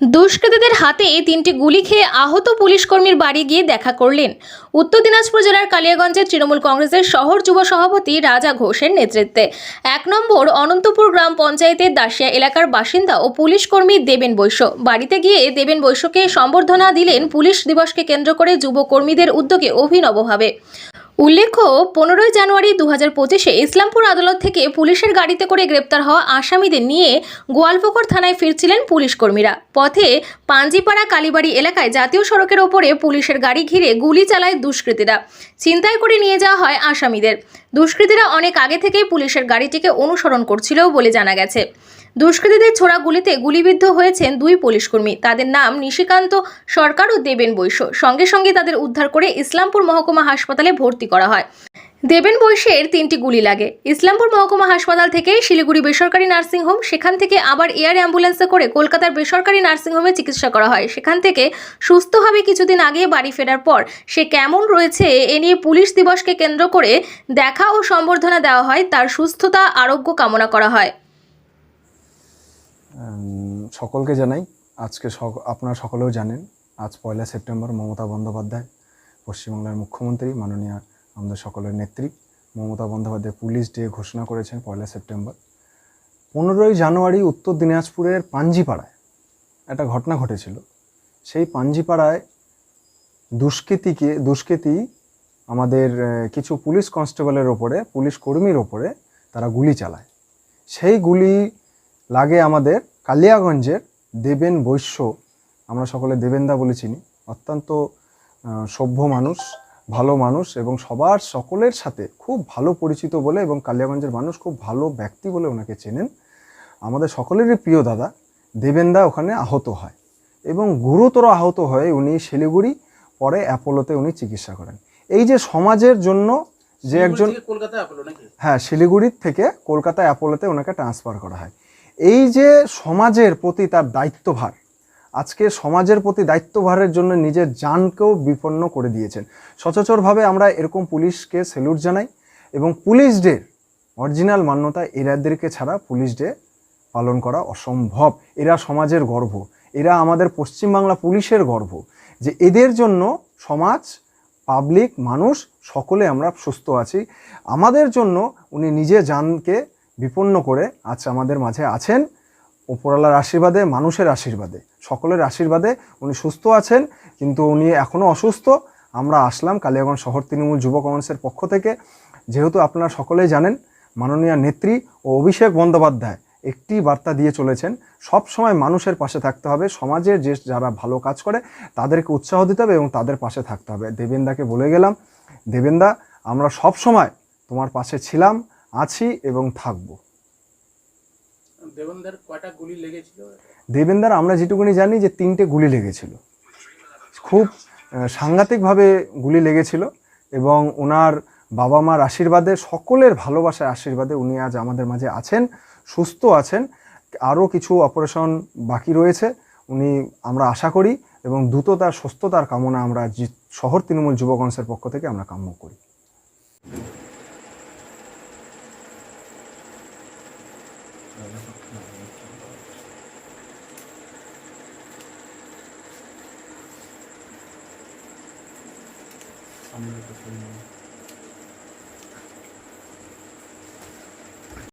দুষ্কৃতীদের হাতে তিনটি গুলি খেয়ে আহত পুলিশ কর্মীর বাড়ি গিয়ে দেখা করলেন। উত্তর দিনাজপুর জেলার কালিয়াগঞ্জের তৃণমূল কংগ্রেসের শহর যুব সভাপতি রাজা ঘোষের নেতৃত্বে। এক নম্বর অনন্তপুর গ্রাম পঞ্চায়েতের দাসিয়া এলাকার বাসিন্দা ও পুলিশ কর্মী দেবেন বৈশ্য। বাড়িতে গিয়ে দেবেন বৈশ্যকে সম্বর্ধনা দিলেন পুলিশ দিবসকে কেন্দ্র করে যুব কর্মীদের উদ্যোগে অভিনবভাবে উল্লেখ্য, পনেরোই জানুয়ারি দু হাজার পঁচিশে ইসলামপুর আদালত থেকে পুলিশের গাড়িতে করে গ্রেপ্তার হওয়া আসামিদের নিয়ে গোয়ালপুকুর থানায় ফিরছিলেন পুলিশ কর্মীরা পথে পাঞ্জিপাড়া কালীবাড়ি এলাকায় জাতীয় সড়কের ওপরে পুলিশের গাড়ি ঘিরে গুলি চালায় দুষ্কৃতীরা। ছিনতাই করে নিয়ে যাওয়া হয় আসামিদের। দুষ্কৃতীরা অনেক আগে থেকেই পুলিশের গাড়িটিকে অনুসরণ করছিল বলে জানা গেছে। দুষ্কৃতীদের ছোড়া গুলিতে গুলিবিদ্ধ হয়েছেন দুই পুলিশকর্মী। তাদের নাম নিশিকান্ত সরকার ও দেবেন বৈশ্য। সঙ্গে সঙ্গে তাদের উদ্ধার করে ইসলামপুর মহকুমা হাসপাতালে ভর্তি করা হয়। দেবেন বৈশ্যের তিনটি গুলি লাগে। ইসলামপুর মহকুমা হাসপাতাল থেকে শিলিগুড়ি বেসরকারি নার্সিংহোম সেখান থেকে আবার এয়ার অ্যাম্বুলেন্সে করে কলকাতার বেসরকারি নার্সিংহোমে চিকিৎসা করা হয়। সেখান থেকে সুস্থভাবে কিছুদিন আগে বাড়ি ফেরার পর সে কেমন রয়েছে এ নিয়ে পুলিশ দিবসকে কেন্দ্র করে দেখা ও সম্বর্ধনা দেওয়া হয়। তার সুস্থতা, আরোগ্য কামনা করা হয়। সকলকে জানাই, আজকে আপনারা সকলেও জানেন, আজ পয়লা সেপ্টেম্বর মমতা বন্দ্যোপাধ্যায়, পশ্চিমবাংলার মুখ্যমন্ত্রী মাননীয় আমাদের সকলের নেত্রী। মমতা বন্দ্যোপাধ্যায় পুলিশ ডে ঘোষণা করেছেন পয়লা সেপ্টেম্বর। পনেরোই জানুয়ারি উত্তর দিনাজপুরের পাঞ্জিপাড়ায় একটা ঘটনা ঘটেছিল। সেই পাঞ্জিপাড়ায় দুষ্কৃতীকে, দুষ্কৃতী আমাদের কিছু পুলিশ কনস্টেবলের ওপরে, পুলিশ কর্মীর ওপরে তারা গুলি চালায়। সেই গুলি লাগে আমাদের কালিয়াগঞ্জের দেবেন বৈশ্য আমরা সকলে দেবেনদা বলে চিনি অত্যন্ত সভ্য মানুষ ভালো মানুষ এবং সবার সকলের সাথে খুব ভালো পরিচিত বলে এবং কালিয়াগঞ্জের মানুষ খুব ভালো ব্যক্তি বলে ওনাকে চেনেন। আমাদের সকলেরই প্রিয় দাদা দেবেনদা ওখানে আহত হয় এবং গুরুতর আহত হয়ে উনি শিলিগুড়ি পরে অ্যাপোলোতে উনি চিকিৎসা করেন। এই যে সমাজের জন্য যে একজন কলকাতায় হ্যাঁ শিলিগুড়ির থেকে কলকাতা অ্যাপোলোতে ওনাকে ট্রান্সফার করা হয়। এই যে সমাজের প্রতি তার দায়িত্বভার, আজকে সমাজের প্রতি দায়িত্বভারের জন্য নিজের জানকেও বিপন্ন করে দিয়েছেন। সচরাচরভাবে আমরা এরকম পুলিশকে স্যালুট জানাই এবং পুলিশ ডে অরিজিনাল মান্যতা এরাদেরকে ছাড়া পুলিশ ডে পালন করা অসম্ভব। এরা সমাজের গর্ব, এরা আমাদের পশ্চিমবাংলা পুলিশের গর্ব যে এদের জন্য সমাজ, পাবলিক, মানুষ সকলে আমরা সুস্থ আছি। আমাদের জন্য উনি নিজে জানকে বিপন্ন করে আজ আমাদের মাঝে আছেন ওপরওয়ালার আশীর্বাদে, মানুষের আশীর্বাদে, সকলের আশীর্বাদে উনি সুস্থ আছেন, কিন্তু উনি এখনও অসুস্থ। আমরা আসলাম কালিয়াগঞ্জ শহর তৃণমূল যুব কংগ্রেসের পক্ষ থেকে। যেহেতু আপনারা সকলেই জানেন, মাননীয় নেত্রী ও অভিষেক বন্দ্যোপাধ্যায় একটি বার্তা দিয়ে চলেছেন, সব সময় মানুষের পাশে থাকতে হবে, সমাজের যে যারা ভালো কাজ করে তাদেরকে উৎসাহ দিতে হবে এবং তাদের পাশে থাকতে হবে। দেবেন্দাকে বলে গেলাম, দেবেন্দা, আমরা সব সময় তোমার পাশে ছিলাম আছি এবং থাকব। দেবনদার কয়টা গুলি লেগেছিল? দেবেন্দার আমরা যেটুকুনি জানি যে তিনটে গুলি লেগেছিল। খুব সাংঘাতিকভাবে গুলি লেগেছিল এবং ওনার বাবা মার আশীর্বাদে সকলের ভালোবাসার আশীর্বাদে উনি আজ আমাদের মাঝে আছেন সুস্থ আছেন। আরও কিছু অপারেশন বাকি রয়েছে। উনি আমরা আশা করি এবং দ্রুততার সুস্থতার কামনা আমরা শহর তৃণমূল যুব কংগ্রেসের পক্ষ থেকে আমরা কাম্য করি। I'm going to put